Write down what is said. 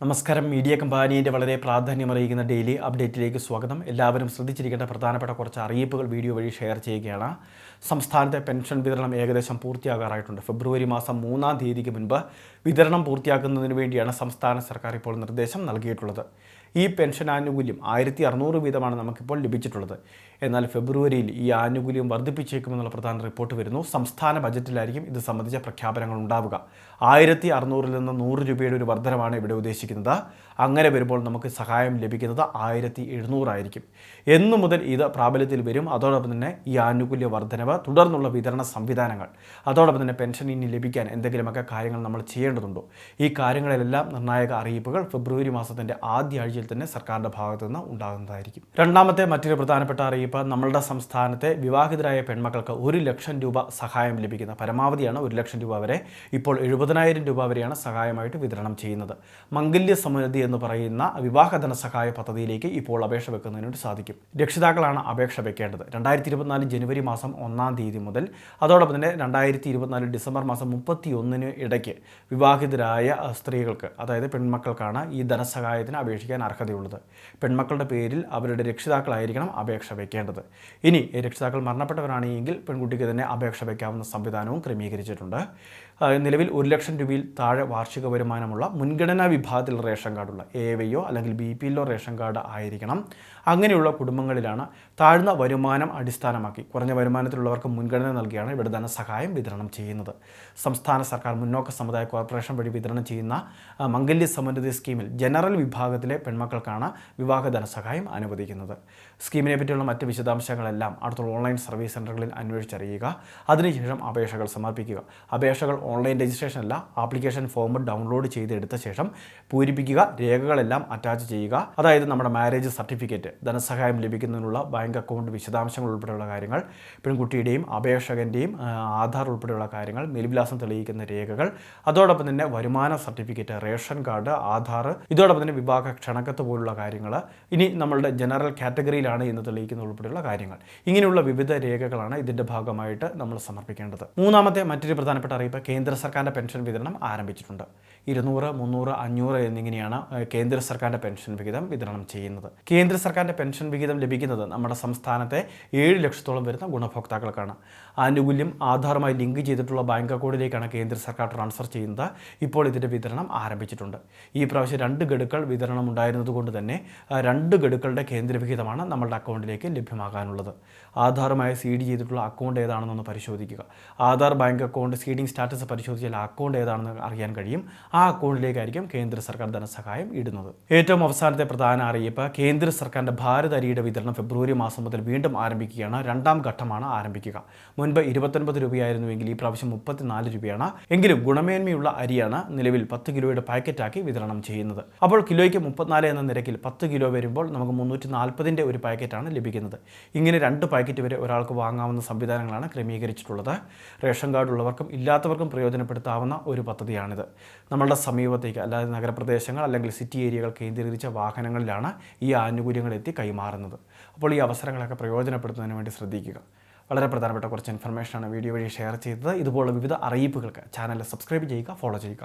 നമസ്കാരം. മീഡിയ കമ്പാനീന്റെ വളരെ പ്രാധാന്യമറിയിക്കുന്ന ഡെയിലി അപ്ഡേറ്റിലേക്ക് സ്വാഗതം. എല്ലാവരും ശ്രദ്ധിച്ചിരിക്കേണ്ട പ്രധാനപ്പെട്ട കുറച്ച് അറിയിപ്പുകൾ വീഡിയോ വഴി ഷെയർ ചെയ്യുകയാണ്. സംസ്ഥാനത്തെ പെൻഷൻ വിതരണം ഏകദേശം പൂർത്തിയാകാറായിട്ടുണ്ട്. ഫെബ്രുവരി മാസം മൂന്നാം തീയതിക്ക് മുൻപ് വിതരണം പൂർത്തിയാക്കുന്നതിന് വേണ്ടിയാണ് സംസ്ഥാന സർക്കാർ ഇപ്പോൾ നിർദ്ദേശം നൽകിയിട്ടുള്ളത്. ഈ പെൻഷൻ ആനുകൂല്യം ആയിരത്തി അറുന്നൂറ് വീതമാണ് നമുക്കിപ്പോൾ ലഭിച്ചിട്ടുള്ളത്. എന്നാൽ ഫെബ്രുവരിയിൽ ഈ ആനുകൂല്യം വർദ്ധിപ്പിച്ചേക്കുമെന്നുള്ള പ്രധാന റിപ്പോർട്ട് വരുന്നു. സംസ്ഥാന ബജറ്റിലായിരിക്കും ഇത് സംബന്ധിച്ച പ്രഖ്യാപനങ്ങൾ ഉണ്ടാവുക. ആയിരത്തി അറുന്നൂറിൽ നിന്ന് നൂറ് രൂപയുടെ ഒരു വർധനമാണ് ഇവിടെ ഉദ്ദേശിക്കുന്നത്. അങ്ങനെ വരുമ്പോൾ നമുക്ക് സഹായം ലഭിക്കുന്നത് ആയിരത്തി എഴുന്നൂറായിരിക്കും. എന്നു മുതൽ ഇത് പ്രാബല്യത്തിൽ വരും. അതോടൊപ്പം തന്നെ ഈ ആനുകൂല്യ വർധനവ് തുടർന്നുള്ള വിതരണ സംവിധാനങ്ങൾ അതോടൊപ്പം തന്നെ പെൻഷൻ ഇനി ലഭിക്കാൻ എന്തെങ്കിലുമൊക്കെ കാര്യങ്ങൾ നമ്മൾ ചെയ്യേണ്ടതുണ്ടോ? ഈ കാര്യങ്ങളിലെല്ലാം നിർണായക അറിയിപ്പുകൾ ഫെബ്രുവരി മാസത്തിന്റെ ആദ്യ ആഴ്ചയിൽ തന്നെ സർക്കാരിന്റെ ഭാഗത്തു നിന്ന് ഉണ്ടാകുന്നതായിരിക്കും. രണ്ടാമത്തെ മറ്റൊരു പ്രധാനപ്പെട്ട അറിയിപ്പ് നമ്മളുടെ സംസ്ഥാനത്തെ വിവാഹിതരായ പെൺമക്കൾക്ക് ഒരു ലക്ഷം രൂപ സഹായം ലഭിക്കുന്ന പരമാവധിയാണ് ഒരു ലക്ഷം രൂപ വരെ ഇപ്പോൾ എഴുപതിനായിരം രൂപ വരെയാണ് സഹായമായിട്ട് വിതരണം ചെയ്യുന്നത്. മംഗല്യ സമൃദ്ധി എന്ന് പറയുന്ന വിവാഹ ധനസഹായ പദ്ധതിയിലേക്ക് ഇപ്പോൾ അപേക്ഷ വെക്കുന്നതിന് സാധിക്കും. രക്ഷിതാക്കളാണ് അപേക്ഷ വെക്കേണ്ടത്. രണ്ടായിരത്തി ഇരുപത്തിനാല് ജനുവരി മാസം ഒന്നാം തീയതി മുതൽ അതോടൊപ്പം തന്നെ രണ്ടായിരത്തി ഇരുപത്തിനാല് ഡിസംബർ മാസം മുപ്പത്തി ഒന്നിന് ഇടയ്ക്ക് വിവാഹിതരായ സ്ത്രീകൾക്ക് അതായത് പെൺമക്കൾക്കാണ് ഈ ധനസഹായത്തിന് അപേക്ഷിക്കാൻ അർഹതയുള്ളത്. പെൺമക്കളുടെ പേരിൽ അവരുടെ രക്ഷിതാക്കളായിരിക്കണം അപേക്ഷ വെക്കേണ്ടത് ഇനി രക്ഷിതാക്കൾ മരണപ്പെട്ടവരാണെങ്കിൽ പെൺകുട്ടിക്ക് തന്നെ അപേക്ഷ വയ്ക്കാവുന്ന സംവിധാനവും ക്രമീകരിച്ചിട്ടുണ്ട്. നിലവിൽ ഒരു ലക്ഷം രൂപയിൽ താഴെ വാർഷിക വരുമാനമുള്ള മുൻഗണനാ വിഭാഗത്തിൽ റേഷൻ കാർഡുള്ള എ വൈയോ അല്ലെങ്കിൽ ബി പി എല്ലോ റേഷൻ കാർഡ് ആയിരിക്കണം. അങ്ങനെയുള്ള കുടുംബങ്ങളിലാണ് താഴ്ന്ന വരുമാനം അടിസ്ഥാനമാക്കി കുറഞ്ഞ വരുമാനത്തിലുള്ളവർക്ക് മുൻഗണന നൽകിയാണ് ഇവിടെ ധനസഹായം വിതരണം ചെയ്യുന്നത്. സംസ്ഥാന സർക്കാർ മുന്നോക്ക സമുദായ കോർപ്പറേഷൻ വഴി വിതരണം ചെയ്യുന്ന മംഗല്യ സമൃദ്ധി സ്കീമിൽ ജനറൽ വിഭാഗത്തിലെ പെൺമക്കൾക്കാണ് വിവാഹ ധനസഹായം അനുവദിക്കുന്നത്. സ്കീമിനെ പറ്റിയുള്ള മറ്റ് വിശദാംശങ്ങളെല്ലാം അടുത്തുള്ള ഓൺലൈൻ സർവീസ് സെന്ററുകളിൽ അന്വേഷിച്ചറിയുക. അതിനുശേഷം അപേക്ഷകൾ സമർപ്പിക്കുക. അപേക്ഷകൾ ഓൺലൈൻ രജിസ്ട്രേഷൻ അല്ല ആപ്ലിക്കേഷൻ ഫോം ഡൗൺലോഡ് ചെയ്തെടുത്ത ശേഷം പൂരിപ്പിക്കുക രേഖകളെല്ലാം അറ്റാച്ച് ചെയ്യുക. അതായത് നമ്മുടെ മാരേജ് സർട്ടിഫിക്കറ്റ് ധനസഹായം ലഭിക്കുന്നതിനുള്ള ബാങ്ക് അക്കൗണ്ട് വിശദാംശങ്ങൾ ഉൾപ്പെടെയുള്ള കാര്യങ്ങൾ പെൺകുട്ടിയുടെയും അപേക്ഷകന്റെയും ആധാർ ഉൾപ്പെടെയുള്ള കാര്യങ്ങൾ മേൽവിലാസം തെളിയിക്കുന്ന രേഖകൾ അതോടൊപ്പം തന്നെ വരുമാന സർട്ടിഫിക്കറ്റ് റേഷൻ കാർഡ് ആധാർ ഇതോടൊപ്പം തന്നെ വിവാഹ ക്ഷണക്കത്ത് പോലുള്ള കാര്യങ്ങൾ. ഇനി നമ്മളുടെ ജനറൽ കാറ്റഗറിയിലാണ് എന്ന് തെളിയിക്കുന്ന ഉൾപ്പെടെയുള്ള കാര്യങ്ങൾ. ഇങ്ങനെയുള്ള വിവിധ രേഖകളാണ് ഇതിന്റെ ഭാഗമായിട്ട് നമ്മൾ സമർപ്പിക്കേണ്ടത്. മൂന്നാമത്തെ മറ്റൊരു പ്രധാനപ്പെട്ട അറിയിപ്പ് കേന്ദ്ര സർക്കാരിന്റെ പെൻഷൻ വിതരണം ആരംഭിച്ചിട്ടുണ്ട്. ഇരുന്നൂറ് മുന്നൂറ് അഞ്ഞൂറ് എന്നിങ്ങനെയാണ് കേന്ദ്ര സർക്കാരിന്റെ പെൻഷൻ വിഹിതം വിതരണം ചെയ്യുന്നത്. കേന്ദ്ര സർക്കാരിന്റെ പെൻഷൻ വിഹിതം ലഭിക്കുന്നത് നമ്മുടെ സംസ്ഥാനത്തെ ഏഴ് ലക്ഷത്തോളം വരുന്ന ഗുണഭോക്താക്കൾക്കാണ്. ആനുകൂല്യം ആധാറുമായി ലിങ്ക് ചെയ്തിട്ടുള്ള ബാങ്ക് അക്കൗണ്ടിലേക്കാണ് കേന്ദ്ര സർക്കാർ ട്രാൻസ്ഫർ ചെയ്യുന്നത്. ഇപ്പോൾ ഇതിന്റെ വിതരണം ആരംഭിച്ചിട്ടുണ്ട്. ഈ പ്രാവശ്യം രണ്ട് ഗഡുക്കൾ വിതരണം ഉണ്ടായിരുന്നതുകൊണ്ട് തന്നെ രണ്ട് ഗഡുക്കളുടെ കേന്ദ്രവിഹിതമാണ് നമ്മളുടെ അക്കൗണ്ടിലേക്ക് ലഭ്യമാകാനുള്ളത് ആധാറുമായി സീഡ് ചെയ്തിട്ടുള്ള അക്കൗണ്ട് ഏതാണെന്നൊന്ന് പരിശോധിക്കുക. Aadhaar bank account seeding status പരിശോധിച്ചാൽ ആ അക്കൗണ്ട് ഏതാണെന്ന് അറിയാൻ കഴിയും. ആ അക്കൗണ്ടിലേക്കായിരിക്കും കേന്ദ്ര സർക്കാർ ധനസഹായം ഇടുന്നത്. ഏറ്റവും അവസാനത്തെ പ്രധാന അറിയിപ്പ് കേന്ദ്ര സർക്കാരിന്റെ ഭാരത അരിയുടെ വിതരണം ഫെബ്രുവരി മാസം മുതൽ വീണ്ടും ആരംഭിക്കുകയാണ്. രണ്ടാം ഘട്ടമാണ് ആരംഭിക്കുക. മുൻപ് ഇരുപത്തൊൻപത് രൂപയായിരുന്നുവെങ്കിൽ ഈ പ്രാവശ്യം മുപ്പത്തിനാല് രൂപയാണ്. എങ്കിലും ഗുണമേന്മയുള്ള അരിയാണ് നിലവിൽ പത്ത് കിലോയുടെ പാക്കറ്റാക്കി വിതരണം ചെയ്യുന്നത്. അപ്പോൾ കിലോയ്ക്ക് മുപ്പത്തിനാല് എന്ന നിരക്കിൽ പത്ത് കിലോ വരുമ്പോൾ നമുക്ക് മുന്നൂറ്റി നാൽപ്പതിന്റെ ഒരു പാക്കറ്റാണ് ലഭിക്കുന്നത്. ഇങ്ങനെ രണ്ട് പാക്കറ്റ് വരെ ഒരാൾക്ക് വാങ്ങാവുന്ന സംവിധാനങ്ങളാണ് ക്രമീകരിച്ചിട്ടുള്ളത്. റേഷൻ കാർഡ് ഉള്ളവർക്കും ഇല്ലാത്തവർക്കും പ്രയോജനപ്പെടുത്താവുന്ന ഒരു പദ്ധതിയാണിത്. നമ്മളുടെ സമീപത്തേക്ക് അല്ലാതെ നഗരപ്രദേശങ്ങൾ അല്ലെങ്കിൽ സിറ്റി ഏരിയകൾ കേന്ദ്രീകരിച്ച വാഹനങ്ങളിലാണ് ഈ ആനുകൂല്യങ്ങൾ എത്തി കൈമാറുന്നത്. അപ്പോൾ ഈ അവസരങ്ങളൊക്കെ പ്രയോജനപ്പെടുത്തുന്നതിന് വേണ്ടി ശ്രദ്ധിക്കുക. വളരെ പ്രധാനപ്പെട്ട കുറച്ച് ഇൻഫർമേഷനാണ് വീഡിയോ വഴി ഷെയർ ചെയ്തത്. ഇതുപോലുള്ള വിവിധ അറിയിപ്പുകൾക്ക് ചാനൽ സബ്സ്ക്രൈബ് ചെയ്യുക ഫോളോ ചെയ്യുക.